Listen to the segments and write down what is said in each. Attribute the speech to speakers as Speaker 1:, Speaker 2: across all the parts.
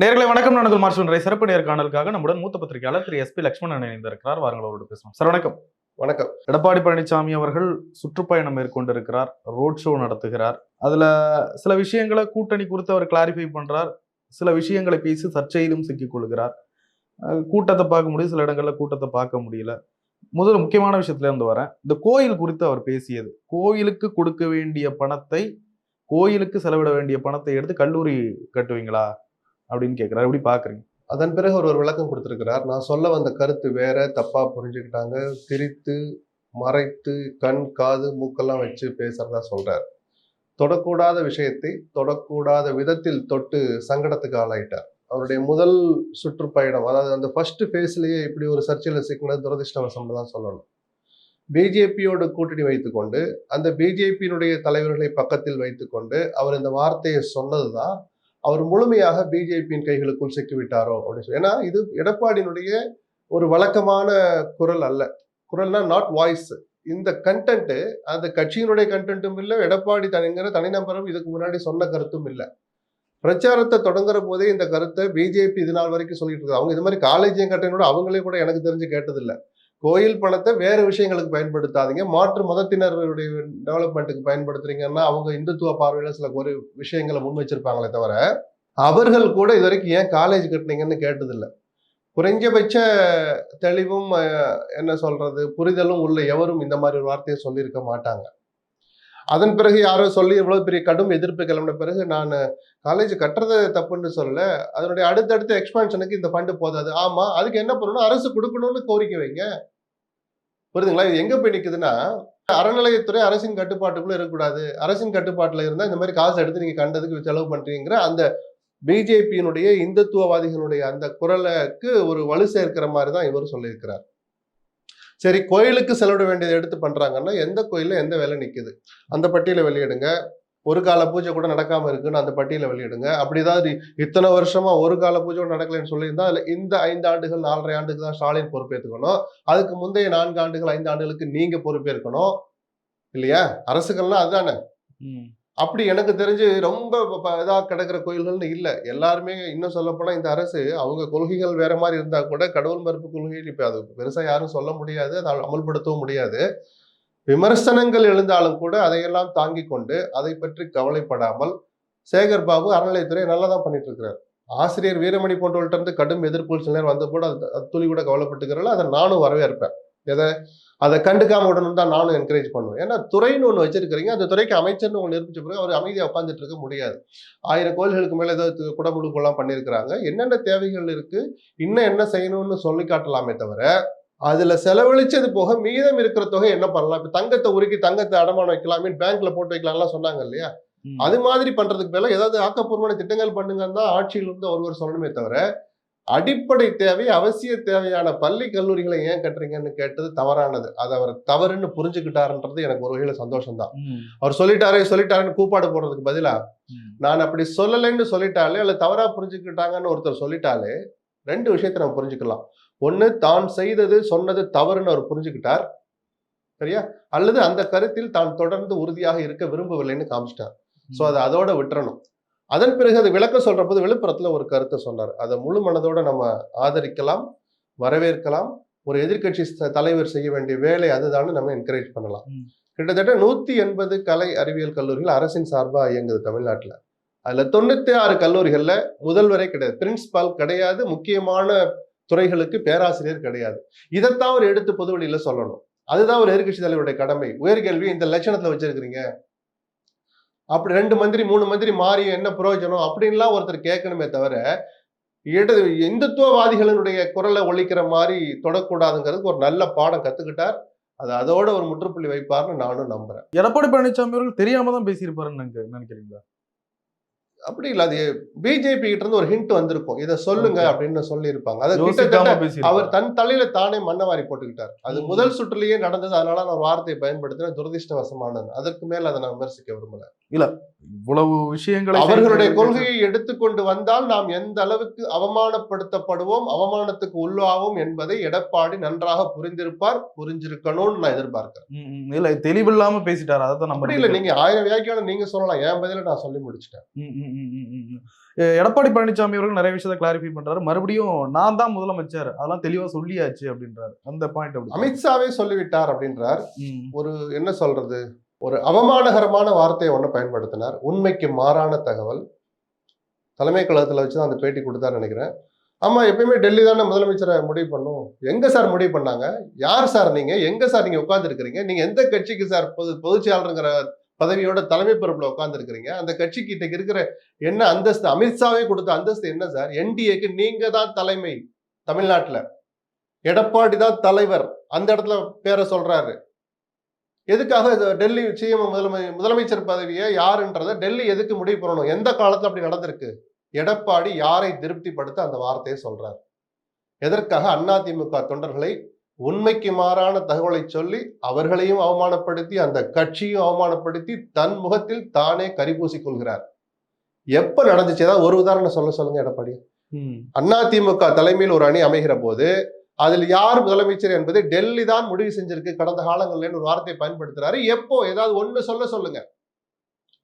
Speaker 1: நேர்களை வணக்கம் நான் உங்கள் மார்ஷல் ரை சிறப்பு நேர்காணலுக்காக நம்முடன் மூத்த பத்திரிகையாளர் திரு எஸ்பி லட்சுமணன் இணைந்திருக்கிறார். வாருங்கள் அவரோடு பேசலாம் சார் வணக்கம்.
Speaker 2: வணக்கம்.
Speaker 1: எடப்பாடி பழனிசாமி அவர்கள் சுற்றுப்பயணம் மேற்கொண்டிருக்கிறார் ரோட் ஷோ நடத்துகிறார். அதுல சில விஷயங்களை கூட்டணி குறித்து அவர் கிளாரிஃபை பண்றார். சில விஷயங்களை பேசி சர்ச்சையிலும் சிக்கிக் கொள்கிறார். கூட்டத்தை பார்க்க முடியும் சில இடங்கள்ல கூட்டத்தை பார்க்க முடியல. முதல் முக்கியமான விஷயத்துல இருந்து வரேன். இந்த கோயில் குறித்து அவர் பேசியது. கோயிலுக்கு கொடுக்க வேண்டிய பணத்தை கோயிலுக்கு செலவிட வேண்டிய பணத்தை எடுத்து கல்லூரி கட்டுவீங்களா? அப்படின்னு கேட்குறாரு எப்படி பார்க்குறீங்க
Speaker 2: அதன் பிறகு அவர் ஒரு விளக்கம் கொடுத்துருக்கிறார். நான் சொல்ல வந்த கருத்து வேற தப்பாக புரிஞ்சுக்கிட்டாங்க. திரித்து மறைத்து கண் காது மூக்கெல்லாம் வச்சு பேசுறதா சொல்றார். தொடக்கூடாத விஷயத்தை தொடக்கூடாத விதத்தில் தொட்டு சங்கடத்துக்கு ஆளாயிட்டார். அவருடைய முதல் சுற்றுப்பயணம் அதாவது அந்த ஃபர்ஸ்ட் ஃபேஸ்லேயே இப்படி ஒரு சர்ச்சையில் சிக்கினது துரதிருஷ்டவசம் தான் சொல்லணும். பிஜேபியோடு கூட்டணி வைத்துக்கொண்டு அந்த பிஜேபியினுடைய தலைவர்களை பக்கத்தில் வைத்துக்கொண்டு அவர் இந்த வார்த்தையை சொன்னது தான் அவர் முழுமையாக பிஜேபியின் கைகளுக்குள் சிக்கிவிட்டாரோ அப்படின்னு சொல்லி. ஏன்னா இது எடப்பாடியினுடைய ஒரு வழக்கமான குரல் அல்ல. குரல்னா நாட் வாய்ஸ் இந்த கண்டென்ட்டு அந்த கட்சியினுடைய கண்டென்ட்டும் இல்லை எடப்பாடி தனிங்கிற தனிநபரும் இதுக்கு முன்னாடி சொன்ன கருத்தும் இல்லை. பிரச்சாரத்தை தொடங்குற போதே இந்த கருத்தை பிஜேபி இது நாள் வரைக்கும் சொல்லிட்டு இருக்காங்க அவங்க இது மாதிரி காலேஜையும் கட்டணோட அவங்களே கூட எனக்கு தெரிஞ்சு கேட்டதில்லை. கோயில் பணத்தை வேறு விஷயங்களுக்கு பயன்படுத்தாதீங்க. மாற்று மதத்தினருடைய டெவலப்மெண்ட்டுக்கு பயன்படுத்துறீங்கன்னா அவங்க இந்துத்துவ பார்வையில் சில ஒரு விஷயங்களை முன் வச்சிருப்பாங்களே தவிர அவர்கள் கூட இது வரைக்கும் ஏன் காலேஜ் கட்டினீங்கன்னு கேட்டதில்லை. குறைஞ்சபட்ச தெளிவும் என்ன சொல்றது புரிதலும் உள்ள எவரும் இந்த மாதிரி ஒரு வார்த்தையை சொல்லியிருக்க மாட்டாங்க. அதன் பிறகு யாரோ சொல்லி இவ்வளவு பெரிய கடும் எதிர்ப்பு கிளம்பின பிறகு நான் காலேஜ் கட்டுறது தப்புன்னு சொல்லல. அதனுடைய அடுத்தடுத்த எக்ஸ்பான்ஷனுக்கு இந்த ஃபண்டு போதாது. ஆமா அதுக்கு என்ன பண்ணணும் அரசு கொடுக்கணும்னு கோரிக்கை வைங்க. புரியுதுங்களா? இது எங்க போய் நிற்குதுன்னா அறநிலையத்துறை அரசின் கட்டுப்பாட்டுக்குள்ள இருக்கக்கூடாது. அரசின் கட்டுப்பாட்டுல இருந்தா இந்த மாதிரி காசு எடுத்து நீங்க கண்டதுக்கு செலவு பண்றீங்கிற அந்த பிஜேபியினுடைய இந்துத்துவவாதிகளுடைய அந்த குரலுக்கு ஒரு வலு சேர்க்கிற மாதிரி தான் இவர் சொல்லியிருக்கிறார். சரி கோயிலுக்கு செலவிட வேண்டியதை எடுத்து பண்ணுறாங்கன்னா எந்த கோயிலில் எந்த வேலை நிற்குது அந்த பட்டியலை வெளியிடுங்க. ஒரு கால பூஜை கூட நடக்காமல் இருக்குன்னு அந்த பட்டியலை வெளியிடுங்க. அப்படி ஏதாவது இத்தனை வருஷமா ஒரு கால பூஜை கூட நடக்கலைன்னு சொல்லியிருந்தா அதில் இந்த ஐந்து ஆண்டுகள் நாலரை ஆண்டுக்கு தான் ஸ்டாலின் பொறுப்பேற்றுக்கணும் அதுக்கு முந்தைய நான்கு ஆண்டுகள் ஐந்து ஆண்டுகளுக்கு நீங்கள் பொறுப்பேற்கணும். இல்லையா? அரசுகள்லாம் அதுதானே. அப்படி எனக்கு தெரிஞ்சு ரொம்ப ப- கிடக்கிற கோயில்கள்னு இல்லை. எல்லாருமே இன்னும் சொல்லப்போனால் இந்த அரசு அவங்க கொள்கைகள் வேற மாதிரி இருந்தால் கூட கடவுள் மறுப்பு கொள்கை இப்போ அது பெருசாக யாரும் சொல்ல முடியாது அதை அமல்படுத்தவும் முடியாது. விமர்சனங்கள் எழுந்தாலும் கூட அதையெல்லாம் தாங்கி கொண்டு அதை பற்றி கவலைப்படாமல் சேகர் பாபு அறநிலையத்துறை நல்லா தான் பண்ணிட்டு இருக்கிறார். ஆசிரியர் வீரமணி போன்றவர்கிட்ட இருந்து கடும் எதிர்ப்பு சில நேரம் வந்த கூட அது அது துளி கூட கவலைப்பட்டுக்கிறல அதை நானும் வரவேற்பேன். எதை அதை கண்டுக்காம விடணும் தான் நானும் என்கரேஜ் பண்ணுவேன். ஏன்னா துறைன்னு ஒன்று வச்சிருக்கிறீங்க அந்த துறைக்கு அமைச்சர்னு ஒன்று நிரூபிச்ச பிறகு அவர் அமைதியாக உட்காந்துட்டு இருக்க முடியாது. ஆயிரம் கோயில்களுக்கு மேலே ஏதோ குடமுழுக்கெல்லாம் பண்ணியிருக்கிறாங்க. என்னென்ன தேவைகள் இருக்கு இன்னும் என்ன செய்யணும்னு சொல்லி காட்டலாமே தவிர அதுல செலவழிச்சது போக மீதம் இருக்கிற தொகை என்ன பண்ணலாம்? இப்ப தங்கத்தை உருக்கி தங்கத்தை அடமானம் வைக்கலாம் மீன் பேங்க்ல போட்டு வைக்கலாம்லாம் சொன்னாங்க இல்லையா? அது மாதிரி பண்றதுக்கு பதிலா ஏதாவது ஆக்கப்பூர்வமான திட்டங்கள் பண்ணுங்கன்னு தான் ஆட்சியில் இருந்து ஒருவர் சொல்லணுமே தவிர அடிப்படை தேவை அவசிய தேவையான பள்ளி கல்லூரிகளை ஏன் கட்டுறீங்கன்னு கேட்டது தவறானது. அது அவர் தவறுன்னு புரிஞ்சுக்கிட்டாருன்றது எனக்கு ஒரு வகையில சந்தோஷம் தான் அவர் சொல்லிட்டாரே சொல்லிட்டாருன்னு கூப்பாடு போடுறதுக்கு பதிலா நான் அப்படி சொல்லலைன்னு சொல்லிட்டாலே அல்ல தவறா புரிஞ்சுக்கிட்டாங்கன்னு ஒருத்தர் சொல்லிட்டாலே ரெண்டு விஷயத்தை நம்ம புரிஞ்சுக்கலாம். ஒண்ணு தான் செய்தது சொன்னது தவறுன்னு அவர் புரிஞ்சுக்கிட்டார். சரியா? அல்லது அந்த கருத்தில் தான் தொடர்ந்து உறுதியாக இருக்க விரும்பவில்லைன்னு காமிச்சிட்டார். சோ அதை அதோட விட்டுறணும். அதன் பிறகு அது விளக்க சொல்ற போது விழுப்புரத்துல ஒரு கருத்தை சொன்னார். அதை முழு மனதோட நம்ம ஆதரிக்கலாம் வரவேற்கலாம் ஒரு எதிர்க்கட்சி ச- தலைவர் செய்ய வேண்டிய வேலை அதுதான் நம்ம என்கரேஜ் பண்ணலாம். கிட்டத்தட்ட நூத்தி எண்பது கலை அறிவியல் கல்லூரிகள் அரசின் சார்பா இயங்குது தமிழ்நாட்டுல. அதுல தொண்ணூத்தி ஆறு கல்லூரிகள்ல முதல்வரே கிடையாது. பிரின்சிபால் கிடையாது முக்கியமான துறைகளுக்கு பேராசிரியர் கிடையாது. இதைத்தான் அவர் எடுத்து பொதுவெளியில சொல்லணும். அதுதான் ஒரு எதிர்க்கட்சி தலைவருடைய கடமை. உயர்கல்வி இந்த லட்சணத்துல வச்சிருக்கிறீங்க. அப்படி ரெண்டு மந்திரி மூணு மந்திரி மாறி என்ன பிரயோஜனம் அப்படின்லாம் ஒருத்தர் கேட்கணுமே தவிர இட இந்துத்துவவாதிகளினுடைய குரலை ஒழிக்கிற மாதிரி தொடக்கூடாதுங்கிறதுக்கு ஒரு நல்ல பாடம் கத்துக்கிட்டார். அது அதோட ஒரு முற்றுப்புள்ளி வைப்பார்னு நானும் நம்புறேன்.
Speaker 1: எடப்பாடி பழனிசாமி அவர்கள் தெரியாம தான் பேசியிருப்பாருன்னு நினைக்கிறீங்களா?
Speaker 2: அப்படி இல்ல அது பிஜேபி கிட்ட இருந்து ஒரு ஹிண்ட் வந்திருக்கும். இதை சொல்லுங்க. அப்படின்னு சொல்லியிருப்பாங்க. அது
Speaker 1: யோசிக்காம
Speaker 2: கிட்டத்தட்ட அவர் தன் தலையில தானே மண்ணவாரி போட்டுக்கிட்டார். அது. முதல் சுற்றுலயே நடந்தது. அதனால நான் ஒரு வார்த்தையை பயன்படுத்தின துரதிருஷ்டவசமானது. அதற்கு மேல அதை நான் விமர்சிக்க விரும்பல.
Speaker 1: இவ்வளவு விஷயங்களை
Speaker 2: அவர்களுடைய கொள்கையை எடுத்துக்கொண்டு வந்தால் நாம் எந்த அளவுக்கு அவமானப்படுத்தப்படுவோம் அவமானத்துக்கு உள்ளாவோம் என்பதை எடப்பாடி நன்றாக புரிந்திருப்பார் புரிஞ்சிருக்கணும்னு நான் எதிர்பார்க்கிறேன்.
Speaker 1: இல்ல தெளிவில்லாம பேசிட்டாரு. அதை தான் நம்ம
Speaker 2: இல்ல நீங்க ஆயிரம் வியாக்கியானம் நீங்க சொல்லலாம். என் பதில நான் சொல்லி முடிச்சிட்டேன்.
Speaker 1: எடப்பாடி பழனிசாமி அவர்கள் நிறைய விஷயத்த கிளாரிஃபை பண்றாரு. மறுபடியும் நான் தான் முதலமைச்சர். அதெல்லாம் தெளிவா சொல்லியாச்சு அப்படின்றாரு. அந்த பாயிண்ட் அப்படி
Speaker 2: அமித்ஷாவே சொல்லிவிட்டார் அப்படின்றார். ஒரு என்ன சொல்றது? ஒரு அவமானகரமான வார்த்தையை ஒண்ணு பயன்படுத்தினார். உண்மைக்கு மாறான தகவல். தலைமை கழகத்துல வச்சு தான் அந்த பேட்டி கொடுத்தாருன்னு நினைக்கிறேன். ஆமா எப்பயுமே டெல்லி தானே முதலமைச்சரை முடிவு பண்ணும். எங்க சார் முடிவு பண்ணாங்க? யார் சார் நீங்க? எங்க சார் நீங்க உட்கார்ந்து இருக்கிறீங்க நீங்க எந்த கட்சிக்கு சார்? பொது பொதுச் செயலாளருங்கிற பதவியோட தலைமை பொறுப்புல உட்காந்துருக்கிறீங்க அந்த கட்சிக்கு இன்னைக்கு இருக்கிற என்ன அந்தஸ்து அமித்ஷாவே கொடுத்த அந்தஸ்து என்ன சார்? என்டிஏக்கு நீங்க தான் தலைமை தமிழ்நாட்டில். எடப்பாடி தான் தலைவர். அந்த இடத்துல பேரை சொல்றாரு. எதுக்காக டெல்லி சிஎம் முதலமை முதலமைச்சர் பதவியை யாருன்றதை டெல்லி எதுக்கு முடிவு பண்ணணும்? எந்த காலத்தில் அப்படி நடந்திருக்கு? எடப்பாடி யாரை திருப்திப்படுத்த அந்த வார்த்தையை சொல்றார். எதற்காக அதிமுக தொண்டர்களை உண்மைக்கு மாறான தகவலை சொல்லி அவர்களையும் அவமானப்படுத்தி அந்த கட்சியும் அவமானப்படுத்தி தன் முகத்தில் தானே கரிபூசிக் கொள்கிறார் எப்ப நடந்துச்சு? ஏதாவது ஒரு உதாரணம் சொல்ல சொல்லுங்க எடப்பாடி. அதிமுக தலைமையில் ஒரு அணி அமைகிற போது அதில் யார் முதலமைச்சர் என்பதை டெல்லி தான் முடிவு செஞ்சிருக்கு. கடந்த காலங்கள்ல ஒரு வார்த்தையை பயன்படுத்துறாரு. எப்போ? ஏதாவது ஒண்ணு சொல்ல சொல்லுங்க.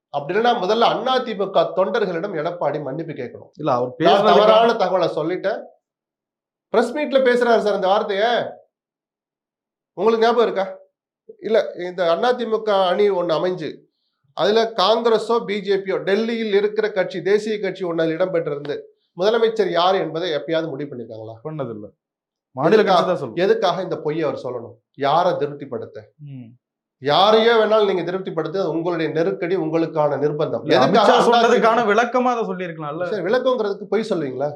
Speaker 2: அப்படி இல்லைன்னா முதல்ல அதிமுக தொண்டர்களிடம் எடப்பாடி மன்னிப்பு கேட்கணும்.
Speaker 1: இல்ல அவர்
Speaker 2: தவறான தகவலை சொல்லிட்டேன். பிரஸ் மீட்ல பேசுறாரு சார் இந்த வார்த்தைய. உங்களுக்கு ஞாபகம் இருக்கா? இல்ல இந்த அதிமுக அணி ஒண்ணு அமைஞ்சு அதுல காங்கிரஸோ பிஜேபியோ டெல்லியில் இருக்கிற கட்சி தேசிய கட்சி ஒன்னு இடம்பெற்றிருந்து முதலமைச்சர் யார் என்பதை எப்பயாவது முடிவு பண்ணிருக்காங்களா
Speaker 1: பண்ணது இல்ல மாநில
Speaker 2: எதுக்காக இந்த பொய்யை அவர் சொல்லணும்? யாரை திருப்திப்படுத்த. யாரையோ வேணாலும் நீங்க திருப்திப்படுத்த அது உங்களுடைய நெருக்கடி உங்களுக்கான நிர்பந்தம். எதுக்காக
Speaker 1: விளக்கமா அதை சொல்லியிருக்கலாம்ல.
Speaker 2: சரி, விளக்கங்கிறதுக்கு பொய் சொல்லுவீங்களா?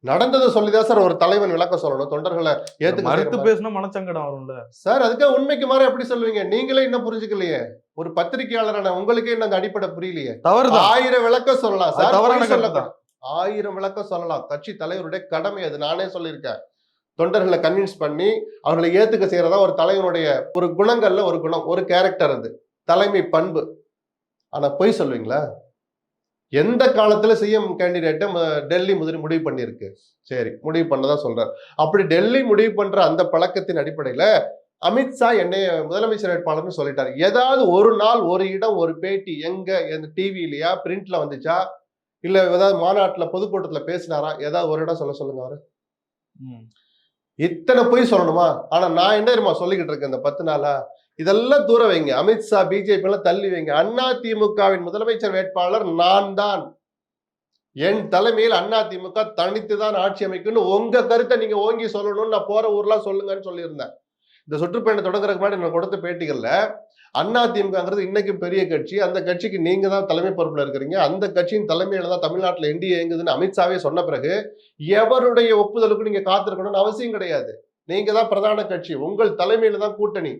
Speaker 2: நடந்ததை சொல்லிதான் சார் ஒரு தலைவன் விளக்கம் சொல்லணும். தொண்டர்களை ஏத்துக்க
Speaker 1: மறுத்து பேசினா மனச்சங்கடம் வரும்ல.
Speaker 2: சார் அதுக்காக உண்மைக்கு மாற எப்படி சொல்லுவீங்க? நீங்களே இன்னும் புரிஞ்சுக்கலையே. ஒரு பத்திரிகையாளரான உங்களுக்கே இன்னும் அந்த அடிப்படை புரியலையே.
Speaker 1: தவறுதான்.
Speaker 2: ஆயிரம் விளக்கம் சொல்லலாம். சார்
Speaker 1: தவறான கருத்து
Speaker 2: சொல்லக்கூடாது. ஆயிரம் விளக்கம் சொல்லலாம். கட்சி தலைவருடைய கடமை அது. நானே சொல்லியிருக்கேன். தொண்டர்களை கன்வின்ஸ் பண்ணி அவர்களை ஏத்துக்க செய்யறதா ஒரு தலைவனுடைய ஒரு குணங்கள்ல ஒரு குணம் ஒரு கேரக்டர் அது. தலைமை பண்பு. ஆனா பொய் சொல்லுவீங்களா? எந்த காலத்துல சிஎம் கேண்டிடேட்டை டெல்லி முதல் முடிவு பண்ணியிருக்கு? சரி முடிவு பண்ணதா சொல்றாரு. அப்படி டெல்லி முடிவு பண்ற அந்த பழக்கத்தின் அடிப்படையில அமித்ஷா என்னை முதலமைச்சர் வேட்பாளர்னு சொல்லிட்டாரு. ஏதாவது ஒரு நாள் ஒரு இடம் ஒரு பேட்டி எங்க எந்த டிவிலையா பிரிண்ட்ல வந்துச்சா? இல்ல ஏதாவது மாநாட்டுல பொதுக்கூட்டத்துல பேசினாரா? ஏதாவது ஒரு இடம் சொல்ல சொல்லுங்க அவரு. இத்தனை பொய் சொல்லணுமா? ஆனா நான் என்ன தெரியுமா சொல்லிக்கிட்டு இருக்கேன் இந்த பத்து நாளா? இதெல்லாம் தூர வைங்க. அமித்ஷா பிஜேபி எல்லாம் தள்ளி வைங்க. அண்ணா திமுகவின் முதலமைச்சர் வேட்பாளர் நான் தான் என் தலைமையில் அண்ணா திமுக தனித்து தான் ஆட்சி அமைக்கும்னு உங்க கருத்தை நீங்க ஓங்கி சொல்லணும்னு நான் போற ஊர்லாம் சொல்லுங்கன்னு சொல்லியிருந்தேன். இந்த சுற்றுப்பயணம் தொடங்குறதுக்கு முன்னாடி நான் கொடுத்த பேட்டிகள்ல அண்ணா திமுகங்கிறது இன்னைக்கும் பெரிய கட்சி. அந்த கட்சிக்கு நீங்க தான் தலைமை பொறுப்புல இருக்கிறீங்க. அந்த கட்சியின் தலைமையில தான் தமிழ்நாட்டில் எண்டி இயங்குதுன்னு அமித்ஷாவே சொன்ன பிறகு எவருடைய ஒப்புதலுக்கு நீங்க காத்திருக்கணும்னு அவசியம் கிடையாது. நீங்க தான் பிரதான கட்சி. உங்கள் தலைமையில தான் கூட்டணி.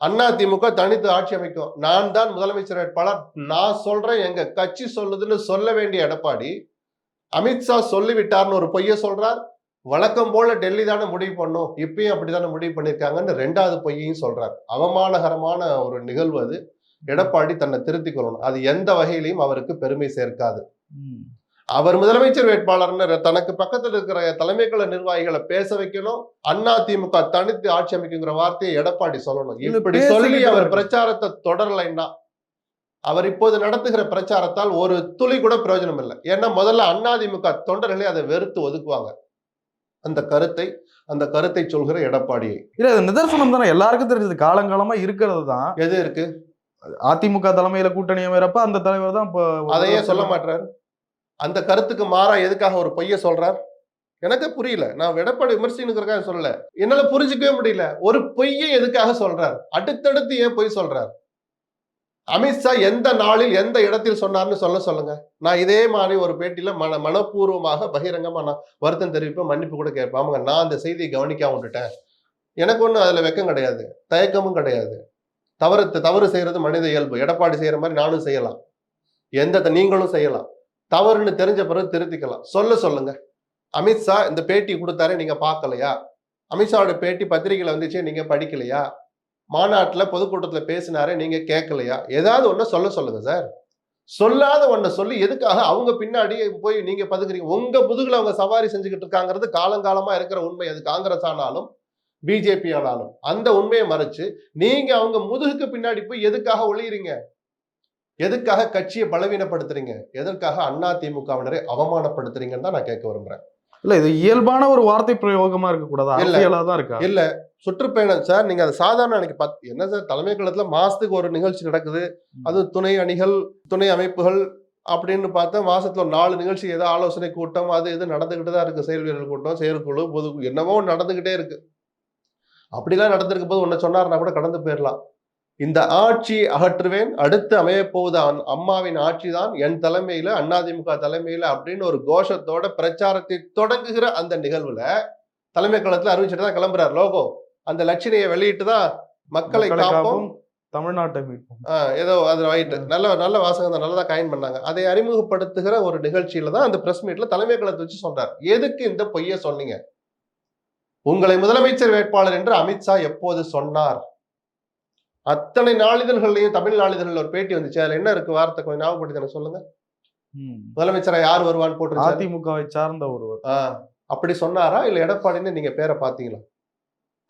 Speaker 2: அண்ணா திமுக தனித்து ஆட்சி அமைக்கும். நான் தான் முதலமைச்சர் வேட்பாளர். நான் சொல்றேன் எங்க கட்சி சொல்லுதுன்னு சொல்ல வேண்டிய எடப்பாடி அமித்ஷா சொல்லிவிட்டார்னு ஒரு பொய்ய சொல்றார். வழக்கம் போல டெல்லி தானே முடிவு பண்ணும். இப்பயும் அப்படித்தானே முடிவு பண்ணிருக்காங்கன்னு ரெண்டாவது பொய்யையும் சொல்றார். அவமானகரமான ஒரு நிகழ்வு அது. எடப்பாடி தன்னை திருத்திக் கொள்ளணும். அது எந்த வகையிலையும் அவருக்கு பெருமை சேர்க்காது. அவர் முதலமைச்சர் வேட்பாளர்னு தனக்கு பக்கத்துல இருக்கிற தலைமை கழக நிர்வாகிகளை பேச வைக்கணும் அண்ணா திமுக தனித்து ஆட்சி அமைக்குங்கிற வார்த்தையை எடப்பாடி சொல்லணும். இப்படி சொல்லி அவர். பிரச்சாரத்தை தொடரலைன்னா அவர் இப்போது நடத்துகிற பிரச்சாரத்தால் ஒரு துளி கூட பிரயோஜனம் இல்லை. ஏன்னா முதல்ல அதிமுக தொண்டர்களே அதை வெறுத்து ஒதுக்குவாங்க. அந்த கருத்தை அந்த கருத்தை சொல்கிற எடப்பாடியை
Speaker 1: இல்ல இது நிதர்சனம் தானே. எல்லாருக்கும் தெரிஞ்சது. காலங்காலமா இருக்கிறது தான்.
Speaker 2: எது இருக்கு?
Speaker 1: அதிமுக தலைமையில கூட்டணி அமைறப்ப அந்த தலைவர் தான் இப்போ
Speaker 2: அதையே சொல்ல மாட்டார் அந்த கருத்துக்கு மாறா எதுக்காக ஒரு பொய்ய சொல்றார்? எனக்கு புரியல. நான் எடப்பாடி விமர்சனத்துக்காக சொல்லல. என்னால புரிஞ்சுக்கவே முடியல. ஒரு பொய்யை எதுக்காக சொல்றார்? அடுத்தடுத்து ஏன் பொய் சொல்றார்? அமித்ஷா எந்த நாளில் எந்த இடத்தில் சொன்னார்னு சொல்ல சொல்லுங்க. நான் இதே மாதிரி ஒரு பேட்டியில மன மனப்பூர்வமாக பகிரங்கமா நான் வருத்தம் தெரிவிப்பேன் மன்னிப்பு கூட கேட்பேன். ஆமாங்க நான் அந்த செய்தியை கவனிக்காம விட்டுட்டேன். எனக்கு ஒன்றும் அதுல வெக்கம் கிடையாது. தயக்கமும் கிடையாது. தவறு தவறு செய்யறது மனித இயல்பு. எடப்பாடி செய்யற மாதிரி நானும் செய்யலாம். எந்த நீங்களும் செய்யலாம். தவறுன்னு தெரிஞ்ச பிறகு திருத்திக்கலாம். சொல்ல சொல்லுங்க. அமித்ஷா இந்த பேட்டி கொடுத்தாரு நீங்க பார்க்கலையா? அமித்ஷாவோட பேட்டி பத்திரிகையில் வந்துச்சு நீங்க படிக்கலையா? மாநாட்டில் பொதுக்கூட்டத்தில் பேசினாரே நீங்க கேட்கலையா? ஏதாவது ஒன்றை சொல்ல சொல்லுங்க சார். சொல்லாத ஒன்றை சொல்லி எதுக்காக அவங்க பின்னாடி போய் நீங்க பதுக்குறீங்க? உங்க முதுகுல அவங்க சவாரி செஞ்சுக்கிட்டு இருக்காங்கிறது காலங்காலமா இருக்கிற உண்மை. அது காங்கிரஸ் ஆனாலும் பிஜேபி ஆனாலும். அந்த உண்மையை மறைச்சு நீங்க அவங்க முதுகுக்கு பின்னாடி போய் எதுக்காக ஒழியிறீங்க எதுக்காக கட்சியை பலவீனப்படுத்துறீங்க? எதற்காக அண்ணா திமுகவினரை அவமானப்படுத்துறீங்கன்னு தான் நான் கேட்க விரும்புறேன்.
Speaker 1: இல்ல இது இயல்பான ஒரு வார்த்தை பிரயோகமா இருக்க கூடாது
Speaker 2: இல்ல.
Speaker 1: அரசியலா தான் இருக்கா?
Speaker 2: இல்ல. சுற்றுப்பயணம் சார் நீங்க அது சாதாரண அன்னைக்கு பத் என்ன சார் தலைமை கழகத்துல மாசத்துக்கு ஒரு நிகழ்ச்சி நடக்குது. அது துணை அணிகள் துணை அமைப்புகள் அப்படின்னு பார்த்தா மாசத்துல ஒரு நாலு நிகழ்ச்சி ஏதோ ஆலோசனை கூட்டம் அது இது நடந்துகிட்டு தான் இருக்கு. செயல் வீரர் கூட்டம் செயற்குழு பொது என்னவோ நடந்துகிட்டே இருக்கு. அப்படிலாம் நடந்திருக்க போது ஒன்னு சொன்னார்னா கூட கடந்து போயிடலாம். இந்த ஆட்சி அகற்றுவேன் அடுத்து அமையப் போவது அன்- அம்மாவின் ஆட்சி தான் என் தலைமையில அதிமுக தலைமையில அப்படின்னு ஒரு கோஷத்தோட பிரச்சாரத்தை தொடங்குகிற அந்த நிகழ்வுல தலைமை கழகத்துல அறிவிச்சுட்டு தான் கிளம்புறார் லோகோ. அந்த லட்சணையை வெளியிட்டு தான் மக்களை காப்போம்.
Speaker 1: தமிழ்நாட்டை மீட்போம்.
Speaker 2: ஏதோ அது ரைட்டு. நல்ல நல்ல வாசகம் தான் நல்லதா காயின் பண்ணாங்க. அதை அறிமுகப்படுத்துகிற ஒரு நிகழ்ச்சியில தான் அந்த பிரஸ் மீட்ல தலைமை கழகத்தை வச்சு சொல்றார். எதுக்கு இந்த பொய்ய சொன்னீங்க? உங்களை முதலமைச்சர் வேட்பாளர் என்று அமித்ஷா எப்போது சொன்னார்? அத்தனை நாளிதழ்கள்லயும் தமிழ் நாளிதழ்ல ஒரு பேட்டி வந்துச்சு. அதுல என்ன இருக்கு? வார்த்தை கொஞ்சம் ஞாபகப்படுத்தி சொல்லுங்க. முதலமைச்சரா யார் வருவான்னு போட்டு
Speaker 1: அதிமுகவை சார்ந்த ஒருவர்.
Speaker 2: அப்படி சொன்னாரா? இல்ல எடப்பாடின்னு நீங்க பேரை பாத்தீங்களா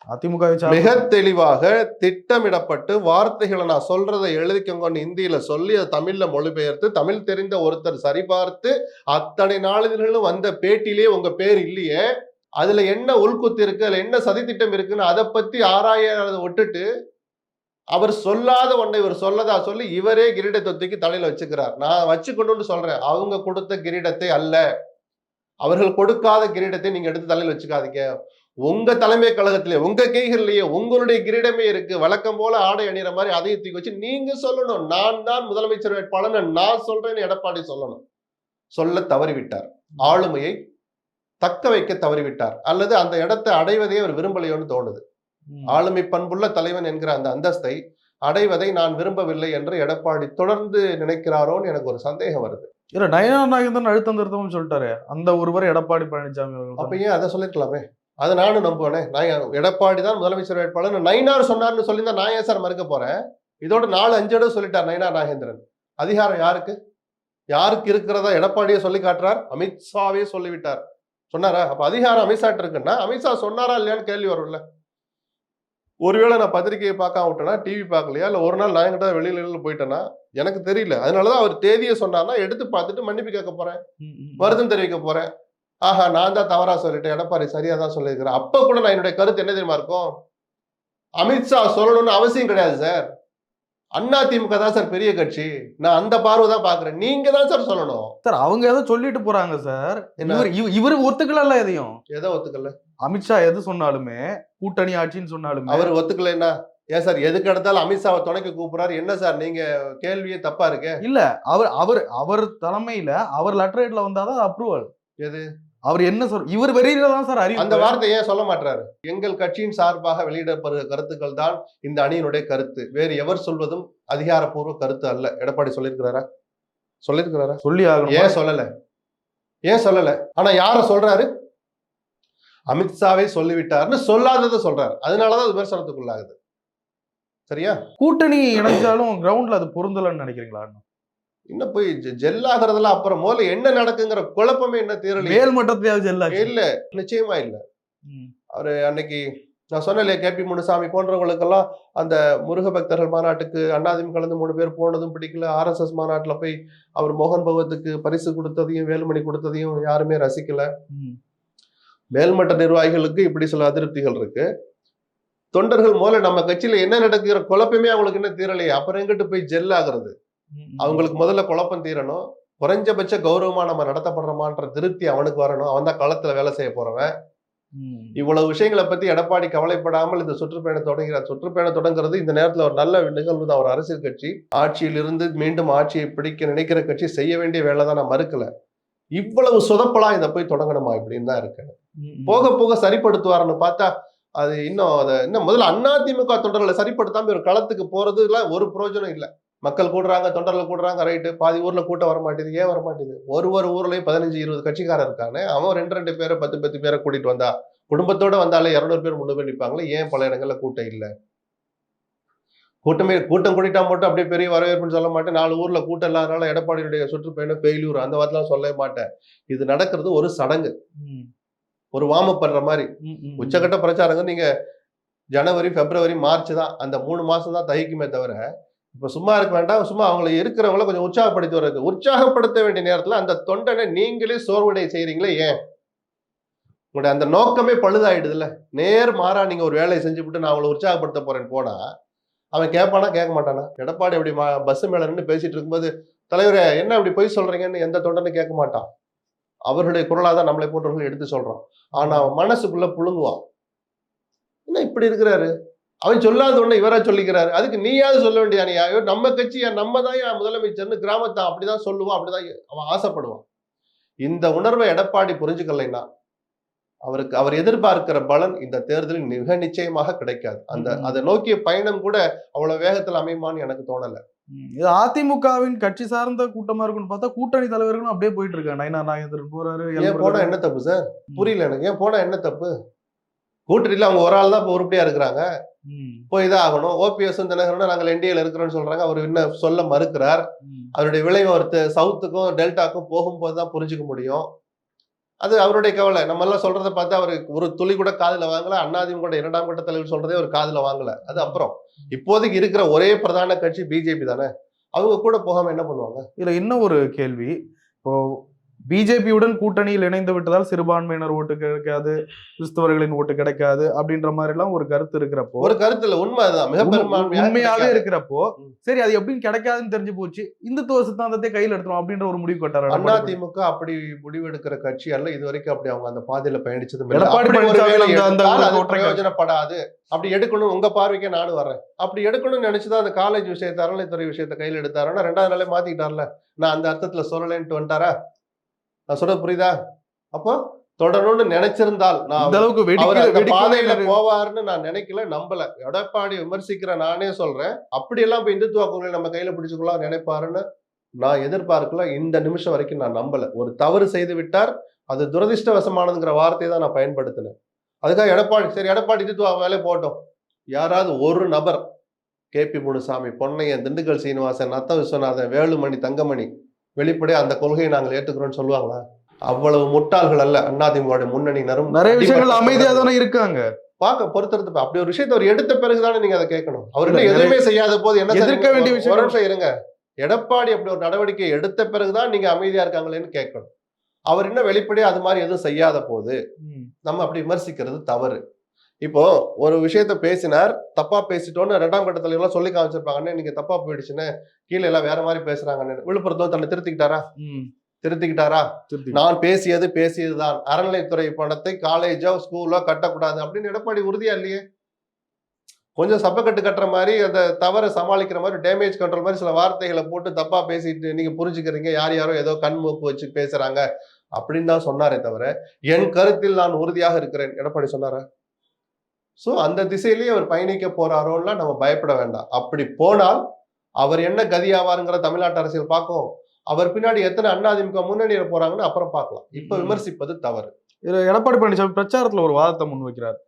Speaker 1: அதிமுகவை
Speaker 2: மிக தெளிவாக திட்டமிடப்பட்டு வார்த்தைகளை நான் சொல்றதை எழுதிக்கோங்கன்னு இந்தியில சொல்லி அதை தமிழ்ல மொழிபெயர்த்து தமிழ் தெரிந்த ஒருத்தர் சரிபார்த்து அத்தனை நாளிதழ்களும் வந்த பேட்டியிலே உங்க பேர் இல்லையே. அதுல என்ன உள்குத்து இருக்கு? அதுல என்ன சதித்திட்டம் இருக்குன்னு அதை பத்தி ஆராயறத விட்டுட்டு அவர் சொல்லாத ஒன்றை இவர் சொல்லதா சொல்லி இவரே கிரீடத்தை தூக்கி தலையில வச்சுக்கிறார். நான் வச்சுக்கணும்னு சொல்றேன். அவங்க கொடுத்த கிரீடத்தை அல்ல. அவர்கள் கொடுக்காத கிரீடத்தை நீங்க எடுத்து தலையில் வச்சுக்காதீங்க. உங்க தலைமை கழகத்திலே உங்க கைகளிலேயே உங்களுடைய கிரீடமே இருக்கு. வழக்கம் போல ஆடை அணிகிற மாதிரி அதையும் தூக்கி வச்சு நீங்க சொல்லணும். நான் தான் முதலமைச்சர் வேட்பாளர் நான் சொல்றேன்னு எடப்பாடி சொல்லணும். சொல்ல தவறிவிட்டார். ஆளுமையை தக்க வைக்க தவறிவிட்டார். அல்லது அந்த இடத்தை அடைவதே அவர் விரும்பலையோன்னு தோணுது. ஆளுமை பண்புள்ள தலைவன் என்கிற அந்த அந்தஸ்தை அடைவதை நான் விரும்பவில்லை என்று எடப்பாடி தொடர்ந்து நினைக்கிறாரோன்னு எனக்கு ஒரு சந்தேகம் வருது.
Speaker 1: இல்ல நயனார் நாகேந்திரன் அழுத்தம் திருத்தம்னு சொல்லிட்டாரு. அந்த ஒருவர் எடப்பாடி பழனிசாமி
Speaker 2: அப்ப
Speaker 1: தான்.
Speaker 2: ஏன் அதை சொல்லிருக்கலாமே. அதை நானும் நம்புவேனே. நான் எடப்பாடி தான் முதலமைச்சர் வேட்பாளர் நயினார் சொன்னார்னு சொல்லியிருந்தா நான் ஏன் சார் மறுக்க போறேன்? இதோட நாலு அஞ்சு இடம் சொல்லிட்டார் நயினார் நாகேந்திரன். அதிகாரம் யாருக்கு? யாருக்கு இருக்கிறதா எடப்பாடியே சொல்லி காட்டுறார்? அமித்ஷாவே சொல்லிவிட்டார். சொன்னாரா? அப்ப அதிகாரம் அமித்ஷாட்டு இருக்குன்னா அமித்ஷா சொன்னாரா இல்லையான்னு கேள்வி வரும்ல. ஒருவேளை நான் பத்திரிகையை பார்க்காம விட்டேனா டிவி பார்க்கலையா? இல்ல ஒரு நாள் நான் என்கிட்ட வெளியில வெளியில போயிட்டேனா? எனக்கு தெரியல. அதனாலதான் அவர் தேதியை சொன்னார்னா எடுத்து பார்த்துட்டு மன்னிப்பு கேட்க போறேன். வருத்தம் தெரிவிக்க போறேன். ஆஹா நான் தான் தவறா சொல்லிட்டேன். எடப்பாடி சரியா தான் சொல்லியிருக்கிறேன் அப்ப கூட நான் என்னுடைய கருத்து என்ன தெரியுமா இருக்கும்? அமித்ஷா சொல்லணும்னு அவசியம் கிடையாது சார். அண்ணா திமுக தான் சார் பெரிய கட்சி. நான் அந்த பார்வை தான் பாக்குறேன் நீங்க தான் சார் சொல்லணும்.
Speaker 1: சார் அவங்க ஏதோ சொல்லிட்டு போறாங்க சார்.
Speaker 2: என்ன?
Speaker 1: இவர் இவ- இவரு ஒத்துக்கல எதையும்?
Speaker 2: எதை ஒத்துக்கல?
Speaker 1: அமித்ஷா எது சொன்னாலுமே கூட்டணி ஆட்சின்னு சொன்னாலுமே.
Speaker 2: அவர் ஒத்துக்கலைன்னா ஏன் சார் எதுக்கு எடுத்தாலும் அமித்ஷாவை துணைக்கு கூப்பிடுறாரு. என்ன சார் நீங்க கேள்வியே தப்பா இருக்கு?
Speaker 1: இல்ல அவர் அவர் அவர் தலைமையில அவர் லெட்டரேட்ல வந்தாதான் அப்ரூவல்
Speaker 2: எது?
Speaker 1: அவர் என்ன சொல் இவர் வெளியில தான் சார்
Speaker 2: அந்த
Speaker 1: அறிவு.
Speaker 2: வார்த்தை ஏன் சொல்ல மாட்டாரு எங்கள் கட்சியின் சார்பாக வெளியிடப்படுகிற கருத்துக்கள் தான் இந்த அணியினுடைய கருத்து. வேறு எவர் சொல்வதும் அதிகாரப்பூர்வ கருத்து அல்ல. எடப்பாடி சொல்லியிருக்கிறாரா? சொல்லியிருக்கிறாரா?
Speaker 1: சொல்லி ஆகணும்?
Speaker 2: ஏன் சொல்லல? ஏன் சொல்லல? ஆனா யார சொல்றாரு? அமித்ஷாவே சொல்லிவிட்டார்னு சொல்லாததை சொல்றாரு. அதனாலதான் அது விமர்சனத்துக்குள்ளாகுது. சரியா?
Speaker 1: கூட்டணி இணைஞ்சாலும் கிரவுண்ட்ல அது பொருந்தலன்னு நினைக்கிறீங்களா
Speaker 2: இன்னும் போய் ஜெ- ஜெல்லாகிறதெல்லாம் அப்புறம் முதல்ல என்ன நடக்குங்கிற குழப்பமே என்ன தீரலையே.
Speaker 1: மேல் மட்டத்திலேயாவது செல்லாச்சு
Speaker 2: இல்ல நிச்சயமா இல்ல. அவரு அன்னைக்கு நான் சொன்னேன் கேபி முனுசாமி போன்றவங்களுக்கெல்லாம் அந்த முருக பக்தர்கள் மாநாட்டுக்கு அண்ணாதிமுக கலந்து மூணு பேர் போனதும் பிடிக்கல. ஆர்எஸ்எஸ் மாநாட்டுல போய் அவர் மோகன் பகவத்துக்கு பரிசு கொடுத்ததையும் வேலுமணி கொடுத்ததையும் யாருமே ரசிக்கல. மேல்மட்ட நிர்வாகிகளுக்கு இப்படி சில அதிருப்திகள் இருக்கு. தொண்டர்கள் முதல்ல நம்ம கட்சியில என்ன நடக்குற குழப்பமே அவங்களுக்கு என்ன தீரலையே. அப்புறம் எங்கிட்டு போய் ஜெல் ஆகுறது அவங்களுக்கு முதல்ல குழப்பம் தீரணும். குறைஞ்சபட்ச கௌரவமா நம்ம நடத்தப்படுறோமான்ற திருப்தி அவனுக்கு வரணும். அவன் தான் களத்துல வேலை செய்ய போறவன். இவ்வளவு விஷயங்களை பத்தி எடப்பாடி கவலைப்படாமல் இந்த சுற்றுப்பயணம் தொடங்கிறார் சுற்றுப்பயணம் தொடங்குறது இந்த நேரத்துல ஒரு நல்ல நிகழ்வு தான். ஒரு அரசியல் கட்சி. ஆட்சியில் இருந்து மீண்டும் ஆட்சியை பிடிக்க நினைக்கிற கட்சி செய்ய வேண்டிய வேலை தான். நான் மறுக்கல. இவ்வளவு சொதப்பலா இதை போய் தொடங்கணுமா? இப்படின்னு தான் இருக்கு போக போக சரிப்படுத்துவாருன்னு பார்த்தா அது இன்னும் அதை இன்னும் முதல்ல அதிமுக தொண்டர்களை சரிப்படுத்தாம ஒரு களத்துக்கு போறதுல ஒரு பிரயோஜனம் இல்லை. மக்கள் கூடுறாங்க தொண்டர்கள் கூடுறாங்க ரைட்டு பாதி ஊர்ல கூட்டம் வர மாட்டேது ஏன் வர மாட்டேது ஒரு ஒரு ஊர்லயும் பதினஞ்சு இருபது கட்சிக்காரன் இருக்கானே அவன் ரெண்டு ரெண்டு பேரை பத்து பத்து பேரை கூட்டிட்டு வந்தா குடும்பத்தோட வந்தாலே இருநூறு பேர் முன்னூறு பேர் நிற்பாங்களே ஏன் பல இடங்கள்ல கூட்டம் இல்லை? கூட்டமே கூட்டம் கூட்டிட்டா மட்டும் அப்படியே பெரிய வரவேற்புன்னு சொல்ல மாட்டேன். நாலு ஊர்ல கூட்டம் இல்லாதனால எடப்பாடியுடைய சுற்றுப்பயணம் ஃபெயில்யூர் அந்த வார்த்தைலாம் சொல்லவே மாட்டேன். இது நடக்கிறது ஒரு சடங்கு. ஒரு வார்ம் பண்ற மாதிரி. உச்சகட்ட பிரச்சாரங்க நீங்க ஜனவரி பிப்ரவரி மார்ச் தான். அந்த மூணு மாசம் தான் தகிக்குமே தவிர இப்போ சும்மா இருக்க வேண்டாம் சும்மா அவங்களை இருக்கிறவங்கள கொஞ்சம் உற்சாகப்படுத்தி வர்றது. உற்சாகப்படுத்த வேண்டிய நேரத்தில் அந்த தொண்டனை நீங்களே சோர்வடை செய்கிறீங்களே ஏன்? உங்களுடைய அந்த நோக்கமே பழுதாயிடுதுல்ல. நேர் மாறா நீங்கள் ஒரு வேலையை செஞ்சுவிட்டு நான் அவங்களை உற்சாகப்படுத்த போறேன்னு போனா அவன் கேட்பானா கேட்க மாட்டானா? எடப்பாடி அப்படி பஸ் மேல நின்று பேசிட்டு இருக்கும்போது தலைவரே என்ன அப்படி பொய் சொல்றீங்கன்னு எந்த தொண்டனும் கேட்க மாட்டான். அவர்களுடைய குரலாக தான் நம்மளை போன்றவர்கள் எடுத்து சொல்றான் ஆனா அவன் மனசுக்குள்ள புழுங்குவான். என்ன இப்படி இருக்கிறாரு? அவன் சொல்லாத ஒண்ணு இவரா சொல்லிக்கிறாரு. அதுக்கு நீயாவது சொல்ல வேண்டியானியா ஐயோ நம்ம கட்சி நம்ம தான் என் முதலமைச்சர்னு கிராமத்தை அப்படிதான் சொல்லுவான் அப்படிதான் அவன் ஆசைப்படுவான். இந்த உணர்வை எடப்பாடி புரிஞ்சுக்கலைன்னா அவருக்கு அவர் எதிர்பார்க்கிற பலன் இந்த தேர்தலில் மிக நிச்சயமாக கிடைக்காது. அந்த. அதை நோக்கிய பயணம் கூட அவ்வளவு வேகத்தில் அமையுமான்னு எனக்கு தோணல.
Speaker 1: இது அதிமுகவின் கட்சி சார்ந்த கூட்டமா இருக்குன்னு பார்த்தா கூட்டணி தலைவர்களும் அப்படியே போயிட்டு இருக்காங்க. நயினா நாகேந்திரன் போறாரு
Speaker 2: ஏன் போனா. என்ன தப்பு சார்? புரியல எனக்கு. ஏன் போனா என்ன தப்பு? கூட்டணியில அவங்க ஒரு ஆள் தான் இப்போ உருப்படியா இருக்கிறாங்க. போய் தான் ஆகணும் ஓபிஎஸ் தினகரனும் நாங்கள் என்டிஏல இருக்கிறோம்னு சொல்றாங்க. அவர் இன்னும் சொல்ல மறுக்கிறார்.
Speaker 1: ம்.
Speaker 2: அதனுடைய விளைவு அவர் சவுத்துக்கும் டெல்டாக்கும் போகும்போது தான் புரிஞ்சுக்க முடியும். அது அவருடைய கவலை. நம்ம எல்லாம் சொல்றதை பார்த்து அவர் ஒரு துளி கூட காதுல வாங்கல. அண்ணாதிமுக இரண்டாம் கட்ட தலைவர் சொல்றதே ஒரு காதுல வாங்கல. அது அப்புறம். இப்போதைக்கு இருக்கிற ஒரே பிரதான கட்சி பிஜேபி தானே? அவங்க கூட போகாம என்ன பண்ணுவாங்க?
Speaker 1: இதுல இன்னும் ஒரு கேள்வி. இப்போ பிஜேபியுடன் கூட்டணியில் இணைந்து விட்டதால் சிறுபான்மையினர் ஓட்டு கிடைக்காது கிறிஸ்தவர்களின் ஓட்டு கிடைக்காது அப்படின்ற மாதிரி எல்லாம் ஒரு கருத்து இருக்கிறப்போ
Speaker 2: ஒரு கருத்துல உண்மை அதுதான் மிக
Speaker 1: உண்மையாவே. இருக்கிறப்போ. சரி அது எப்படின்னு கிடைக்காதுன்னு தெரிஞ்சு போச்சு இந்துத்துவ சித்தாந்தத்தை கையில் எடுத்துரும் அப்படின்ற ஒரு முடிவு கட்டாரு
Speaker 2: அதிமுக அப்படி முடிவெடுக்கிற கட்சி அல்ல இது வரைக்கும் அப்படி அவங்க அந்த பாதையில இல்லை.
Speaker 1: கட்சி.
Speaker 2: பிரயோஜனப்படாது அப்படி எடுக்கணும் உங்க பார்வைக்கே நானும் வர்றேன் அப்படி எடுக்கணும்னு நினைச்சுதான் அந்த காலேஜ் விஷயத்தை அறநிலைத்துறை விஷயத்தை கையில் எடுத்தாருன்னா ரெண்டாவது நாளே மாத்திக்கிட்டார்ல நான் அந்த அர்த்தத்துல சொல்லலைன்ட்டு வந்துட்டாரா நான் சொல்றது புரியுதா? அப்போ தொடரணும்னு நினைச்சிருந்தால் நான்
Speaker 1: அளவுக்கு
Speaker 2: பாதையில போவாருன்னு நான் நினைக்கல நம்பல. எடப்பாடி விமர்சிக்கிற நானே சொல்றேன். அப்படியெல்லாம் இப்ப இந்துத்துவ கொள்கை நம்ம கையில பிடிச்சுக்கலாம் நினைப்பாருன்னு நான் எதிர்பார்க்கல. இந்த நிமிஷம் வரைக்கும் நான் நம்பல. ஒரு தவறு செய்து விட்டார். அது துரதிர்ஷ்டவசமானதுங்கிற வார்த்தையை தான் நான் பயன்படுத்தினேன். அதுக்காக எடப்பாடி சரி எடப்பாடி இந்துத்துவ வேலை போட்டோம். யாராவது ஒரு நபர் கேபி முனுசாமி பொன்னையன் திண்டுக்கல் சீனிவாசன் நத்த விஸ்வநாதன் வேலுமணி தங்கமணி வெளிப்படையா அந்த கொள்கையை நாங்கள் ஏற்றுக்கிறோம்னு சொல்லுவாங்களா? அவ்வளவு முட்டாள்கள் அல்ல. அண்ணாதிமுக முன்னணியினரும்
Speaker 1: நிறைய விஷயங்கள் அமைதியா. தானே இருக்காங்க.
Speaker 2: பார்க்க பொறுத்தறது அப்படி ஒரு விஷயத்தை அவர் எடுத்த பிறகுதானே நீங்க அதை கேட்கணும். அவர்
Speaker 1: இல்ல,
Speaker 2: இன்னும் எதுவுமே செய்யாத போது என்ன
Speaker 1: எதிர்க்க வேண்டிய விஷயம்
Speaker 2: ஒரு நிமிஷம் இருங்க. எடப்பாடி அப்படி ஒரு நடவடிக்கை எடுத்த பிறகுதான் நீங்க அமைதியா இருக்காங்களேன்னு கேட்கணும். அவர் இன்னும் வெளிப்படையா அது மாதிரி எதுவும் செய்யாத போது. நம்ம அப்படி விமர்சிக்கிறது தவறு. இப்போ ஒரு விஷயத்த பேசினார் தப்பா பேசிட்டோன்னு ரெண்டாம் கட்ட தலைவர்லாம் சொல்லி காமிச்சிருப்பாங்க அண்ணே நீங்க தப்பா போயிடுச்சுன்னு கீழே எல்லாம் வேற மாதிரி பேசுறாங்கன்னு விழுப்புரத்துல தன்னை திருத்திக்கிட்டாரா. திருத்திக்கிட்டாரா?
Speaker 1: திருத்தி.
Speaker 2: நான் பேசியது பேசியதுதான். அறநிலைத்துறை பணத்தை காலேஜோ ஸ்கூலோ கட்டக்கூடாது அப்படின்னு எடப்பாடி உறுதியா இல்லையே? கொஞ்சம் சப்பக்கட்டு கட்டுற மாதிரி அந்த தவறை சமாளிக்கிற மாதிரி டேமேஜ் கண்ட்ரோல் மாதிரி சில வார்த்தைகளை போட்டு தப்பா பேசிட்டு நீங்க புரிஞ்சுக்கிறீங்க யார் யாரோ ஏதோ கண் மூக்கு வச்சு பேசுறாங்க. அப்படின்னு தான் சொன்னாரே தவிர என் கருத்தில் நான் உறுதியாக இருக்கிறேன். எடப்பாடி சொன்னாரா? சோ அந்த திசையிலேயே அவர் பயணிக்க போறாரோலாம் நம்ம பயப்பட வேண்டாம். அப்படி போனால் அவர் என்ன கதியாவாருங்கிற தமிழ்நாட்டு அரசியல் பார்க்கும். அவர் பின்னாடி எத்தனை அண்ணாதிமுக முன்னணியில போறாங்கன்னு அப்புறம் பார்க்கலாம். இப்ப. விமர்சிப்பது தவறு.
Speaker 1: இதுல எடப்பாடி பழனிசாமி பிரச்சாரத்துல ஒரு வாதத்தை முன்வைக்கிறார்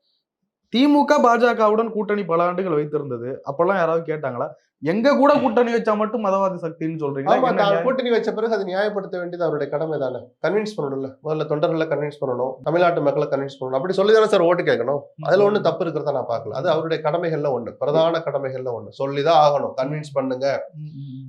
Speaker 1: திமுக பாஜகவுடன் கூட்டணி பல ஆண்டுகள் வைத்திருந்தது. அப்பெல்லாம் யாராவது கேட்டாங்களா? எங்க கூட கூட்டணி வச்சா மட்டும் மதவாதி சக்தின்னு நியாயம்?
Speaker 2: கூட்டணி வச்ச பிறகு அதை நியாயப்படுத்த வேண்டியது அவருடைய கடமை தானே. கன்வின்ஸ் பண்ணணும்ல. முதல்ல தொண்டர்களை கன்வின்ஸ் பண்ணணும். தமிழ்நாட்டு மக்களை கன்வின்ஸ் பண்ணணும். அப்படி சொல்லி தானே சார் ஓட்டு கேட்கணும்? அதுல ஒண்ணு தப்பு இருக்கிறத நான் பார்க்கல. அது அவருடைய கடமைகள்ல ஒண்ணு. பிரதான கடமைகள்ல ஒண்ணு. சொல்லிதான் ஆகணும். கன்வின்ஸ் பண்ணுங்க.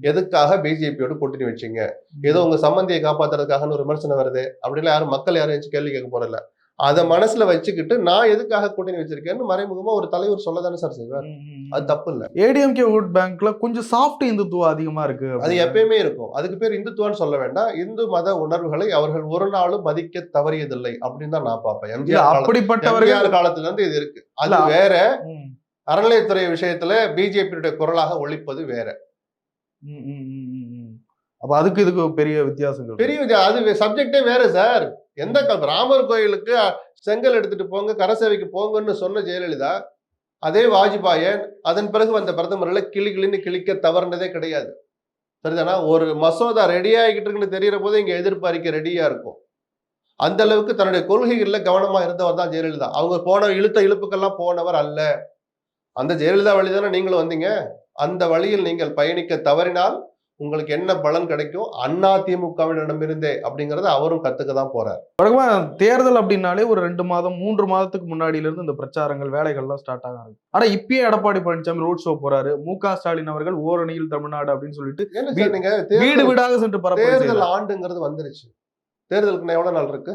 Speaker 2: எதுக்காக பிஜேபியோட கூட்டணி வச்சீங்க? ஏதோ உங்க சம்பந்தியை காப்பாத்துறதுக்காகன்னு ஒரு விமர்சனம் வருது. அப்படிலாம் யாரும் மக்கள் யாரும் கேள்வி கேட்க போறதில்ல. அதை மனசுல வச்சுக்கிட்டு நான் எதுக்காக கூட்டணி வச்சிருக்கேன்னு மறைமுகமா ஒரு தலைவர் சொல்லதானே சார் செய்வார். அது தப்பு இல்ல
Speaker 1: ஏடிஎம்கே ஓட் பேங்க்ல கொஞ்சம் சாஃப்ட் இந்துத்துவம் அதிகமா இருக்கு
Speaker 2: அது. எப்பயுமே இருக்கும். அதுக்கு பேர் இந்துத்துவான்னு சொல்ல வேண்டாம். இந்து மத உணர்வுகளை அவர்கள் ஒரு நாளும் மதிக்க தவறியதில்லை அப்படின்னு தான் நான் பார்ப்பேன். எம்ஜிஆர் காலத்துல-
Speaker 1: அப்படிப்பட்டவர்கள்
Speaker 2: காலத்துல இருந்து இது இருக்கு. அது வேற. அறநிலையத்துறை விஷயத்துல பிஜேபியுடைய குரலாக ஒழிப்பது வேற.
Speaker 1: அப்ப அதுக்கு இதுக்கு பெரிய வித்தியாசங்கள்
Speaker 2: பெரிய அது சப்ஜெக்டே வேற சார். எந்த கால ராமர் கோயிலுக்கு செங்கல் எடுத்துட்டு போங்க கரசேவைக்கு போங்கன்னு சொன்ன ஜெயலலிதா அதே வாஜ்பாயன் அதன் பிறகு வந்த பிரதமர்களை கிளி கிளின்னு கிழிக்க தவறுனதே கிடையாது. சரிதானா? ஒரு மசோதா ரெடி ஆகிக்கிட்டு இருக்குன்னு தெரியற போது இங்கே எதிர்ப்பு அறிக்கை ரெடியா இருக்கும். அந்த அளவுக்கு தன்னுடைய கொள்கைகளில் கவனமாக இருந்தவர் தான் ஜெயலலிதா. அவங்க போன இழுத்த இழுப்புக்கெல்லாம் போனவர் அல்ல. அந்த ஜெயலலிதா வழி தானே நீங்களும் வந்தீங்க? அந்த வழியில் நீங்கள் பயணிக்க தவறினால் உங்களுக்கு என்ன பலன் கிடைக்கும் அண்ணா திமுகவினரிடமிருந்தே அப்படிங்கறத அவரும் கத்துக்க தான் போறார்.
Speaker 1: வழக்கமா தேர்தல் அப்படின்னாலே ஒரு ரெண்டு மாதம் மூன்று மாதத்துக்கு முன்னாடியில இருந்து இந்த பிரச்சாரங்கள் வேலைகள்லாம் ஸ்டார்ட் ஆக ஆனா இப்பயே எடப்பாடி பழனிசாமி ரோட் ஷோ போறாரு. மு க ஸ்டாலின் அவர்கள் ஓரணியில் தமிழ்நாடு அப்படின்னு சொல்லிட்டு வீடு வீடாக சென்று
Speaker 2: தேர்தல். ஆண்டுங்கிறது வந்துருச்சு. தேர்தலுக்கு எவ்வளவு நாள் இருக்கு?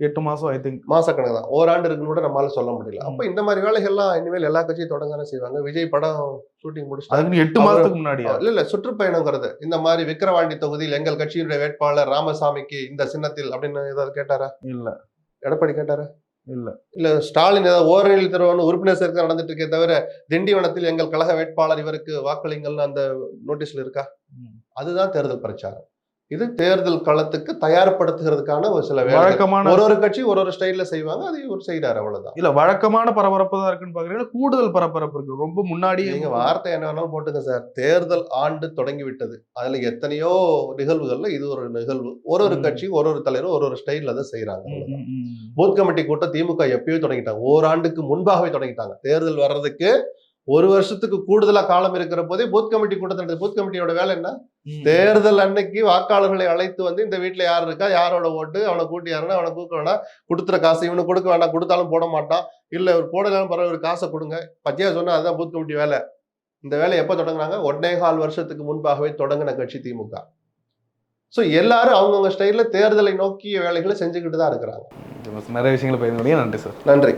Speaker 1: எட்டு மாசம் ஐ திங்க்
Speaker 2: மாசக்கணக்கு தான். ஓராண்டு இருக்குன்னு கூட நம்மளால சொல்ல முடியல. அப்ப இந்த மாதிரி வேலைகள்லாம் இனிமேல் எல்லா கட்சியும் தொடங்க செய்வாங்க? விஜய் படம் ஷூட்டிங்
Speaker 1: அதுக்கு எட்டு மாசத்துக்கு முன்னாடியா?
Speaker 2: இல்ல இல்ல சுற்றுப்பயணங்கிறது. இந்த மாதிரி விக்கிரவாண்டி தொகுதியில் எங்கள் கட்சியினுடைய வேட்பாளர் ராமசாமிக்கு இந்த சின்னத்தில் அப்படின்னு ஏதாவது கேட்டாரா?
Speaker 1: இல்ல.
Speaker 2: எடப்பாடி கேட்டாரா?
Speaker 1: இல்ல.
Speaker 2: இல்ல ஸ்டாலின் ஏதாவது ஓரணியில் திருவண்ணு உறுப்பினர் சேர்க்கை நடந்துட்டு இருக்கே தவிர திண்டிவனத்தில் எங்கள் கழக வேட்பாளர் இவருக்கு வாக்களிங்கள்னு அந்த நோட்டீஸ்ல இருக்கா. அதுதான் தேர்தல் பிரச்சாரம். இது தேர்தல் களத்துக்கு தயார்படுத்துகிறதுக்கான ஒரு சில
Speaker 1: வழக்கமான
Speaker 2: ஒரு ஒரு கட்சி ஒரு ஒரு ஸ்டைல்ல செய்வாங்க அது இவர் செய்யறாரு அவ்வளவுதான்.
Speaker 1: இல்ல வழக்கமான பரபரப்பு தான் இருக்குன்னு பாக்குறீங்களா கூடுதல் பரபரப்பு இருக்கு? ரொம்ப முன்னாடியே
Speaker 2: நீங்க வார்த்தை என்ன வேணாலும் போட்டுங்க சார். தேர்தல் ஆண்டு தொடங்கி விட்டது அதுல எத்தனையோ நிகழ்வுகள்ல இது ஒரு நிகழ்வு. ஒரு ஒரு. கட்சி ஒரு ஒரு தலைவரும் ஒரு ஒரு ஸ்டைல்ல அதை செய்யறாங்க. பூத் கமிட்டி கூட்டம் திமுக எப்பயோ தொடங்கிட்டாங்க. ஓராண்டுக்கு முன்பாகவே தொடங்கிட்டாங்க. தேர்தல் வர்றதுக்கு ஒரு வருஷத்துக்கு கூடுதலா காலம் இருக்கிற போதே பூத் கமிட்டி கூட்டத்தில் பூத் கமிட்டியோட வேலை என்ன. தேர்தல் அன்னைக்கு வாக்காளர்களை அழைத்து வந்து இந்த வீட்டுல யார் இருக்கா? யாரோட ஓட்டு? அவனை கூட்டி யாருன்னா அவனை கூக்க வேணாம் கொடுத்துற காசு இவனுக்கு கொடுக்க வேண்டாம் கொடுத்தாலும் போட மாட்டான். இல்ல ஒரு போடலாம் பரவாயில்ல ஒரு காசை கொடுங்க. பத்தியா சொன்னா அதுதான் பூத் கமிட்டி வேலை. இந்த வேலை எப்ப தொடங்குனாங்க ஒன்னே கால் வருஷத்துக்கு முன்பாகவே தொடங்கின கட்சி திமுக. சோ எல்லாரும் அவங்கவுங்க ஸ்டைல்ல தேர்தலை நோக்கிய வேலைகளை செஞ்சுக்கிட்டு தான் இருக்கிறாங்க.
Speaker 1: நிறைய விஷயங்களை பகிர்ந்து நன்றி சார்.
Speaker 2: நன்றி.